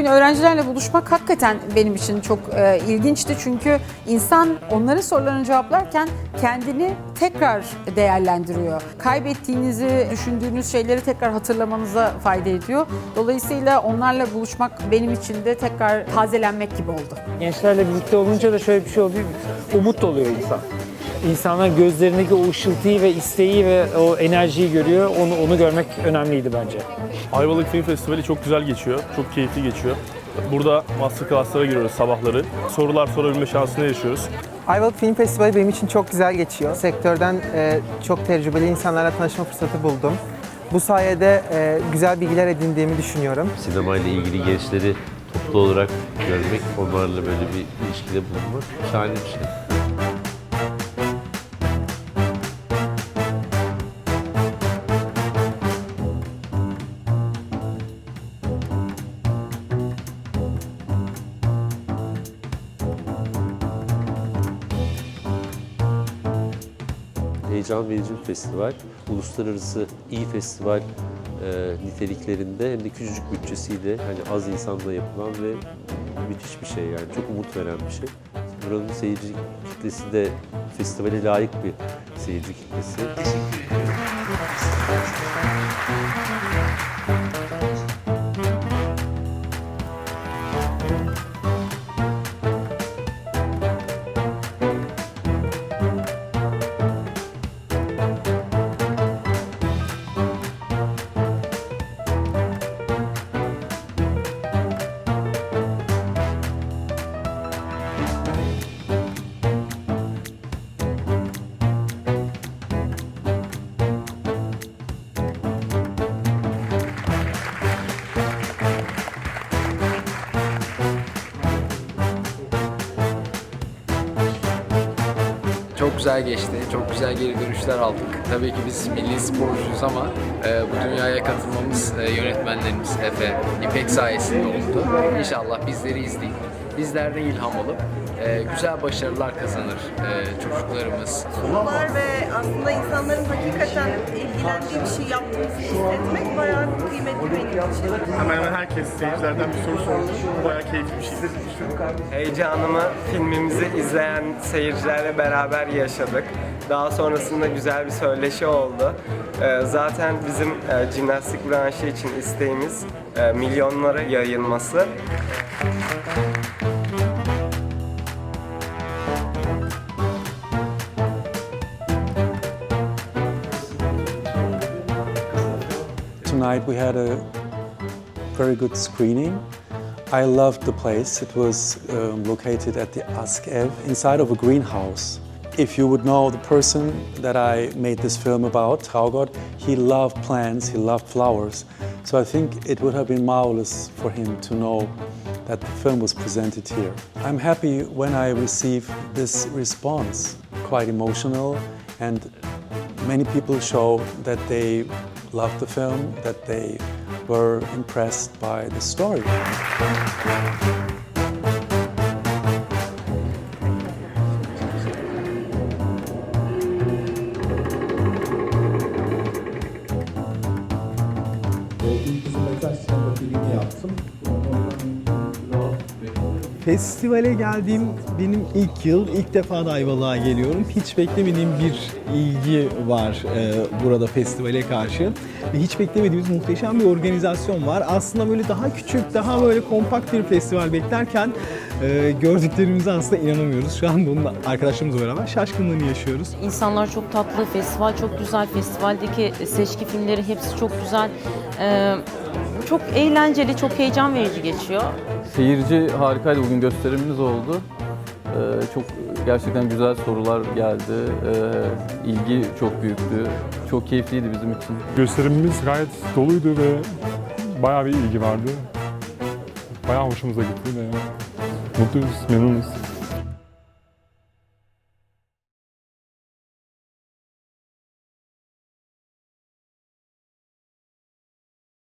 Bugün öğrencilerle buluşmak hakikaten benim için çok e, ilginçti. Çünkü insan onların sorularını cevaplarken kendini tekrar değerlendiriyor. Kaybettiğinizi düşündüğünüz şeyleri tekrar hatırlamanıza fayda ediyor. Dolayısıyla onlarla buluşmak benim için de tekrar tazelenmek gibi oldu. Gençlerle birlikte olunca da şöyle bir şey oluyor. Umut oluyor insan. İnsanlar gözlerindeki o ışıltıyı ve isteği ve o enerjiyi görüyor. Onu onu görmek önemliydi bence. Ayvalık Film Festivali çok güzel geçiyor, çok keyifli geçiyor. Burada masterclass'lara giriyoruz sabahları. Sorular sorabilme şansını yaşıyoruz. Ayvalık Film Festivali benim için çok güzel geçiyor. Sektörden e, çok tecrübeli insanlarla tanışma fırsatı buldum. Bu sayede e, güzel bilgiler edindiğimi düşünüyorum. sinemayla ilgili gençleri toplu olarak görmek, onlarla böyle bir ilişkide bulunmak şahane bir şey. Heyecan verici bir festival. Uluslararası iyi festival e, niteliklerinde hem de küçücük bütçesiyle hani az insanla yapılan ve müthiş bir şey yani çok umut veren bir şey. Buranın seyirci kitlesi de festivale layık bir seyirci kitlesi. Çok güzel geçti. Çok güzel geri dönüşler aldık. Tabii ki biz milli sporcuyuz ama e, bu dünyaya katılmamız e, yönetmenlerimiz Efe, İpek sayesinde oldu. İnşallah bizleri izleyip bizlerden ilham alıp e, güzel başarılar kazanır e, çocuklarımız. sunular ve aslında insanların hakikaten ilgilendiği bir şey yaptığımızı hissetmek bayağı kıymetli benim için. Hemen hemen herkes seyircilerden bir soru sordu. Bu bayağı keyifli bir şeydi. Heyecanımı filmimizi izleyen seyircilerle beraber yaşadık. Daha sonrasında güzel bir söyleşi oldu. Ee, Zaten bizim e, jimnastik branşı için isteğimiz e, milyonlara yayılması. Tonight we had a very good screening. I loved the place. It was um, located at the Askev inside of a greenhouse. If you would know the person that I made this film about, Traugott, he loved plants, he loved flowers. So I think it would have been marvelous for him to know that the film was presented here. I'm happy when I receive this response, quite emotional, and many people show that they loved the film, that they were impressed by the story. Festivale geldiğim benim ilk yıl, ilk defa da Ayvalık'a geliyorum. Hiç beklemediğim bir ilgi var e, burada festivale karşı. Ve hiç beklemediğimiz muhteşem bir organizasyon var. Aslında böyle daha küçük, daha böyle kompakt bir festival beklerken e, gördüklerimize aslında inanamıyoruz. Şu anda onun arkadaşlarımızla beraber şaşkınlığını yaşıyoruz. İnsanlar çok tatlı, festival çok güzel, festivaldeki seçki filmleri hepsi çok güzel. Ee, çok eğlenceli, çok heyecan verici geçiyor. Seyirci harikaydı. Bugün gösterimimiz oldu. Ee, çok gerçekten güzel sorular geldi. Ee, ilgi çok büyüktü. Çok keyifliydi bizim için. Gösterimimiz gayet doluydu ve bayağı bir ilgi vardı. Bayağı hoşumuza gitti ve mutluyuz, memnunuz.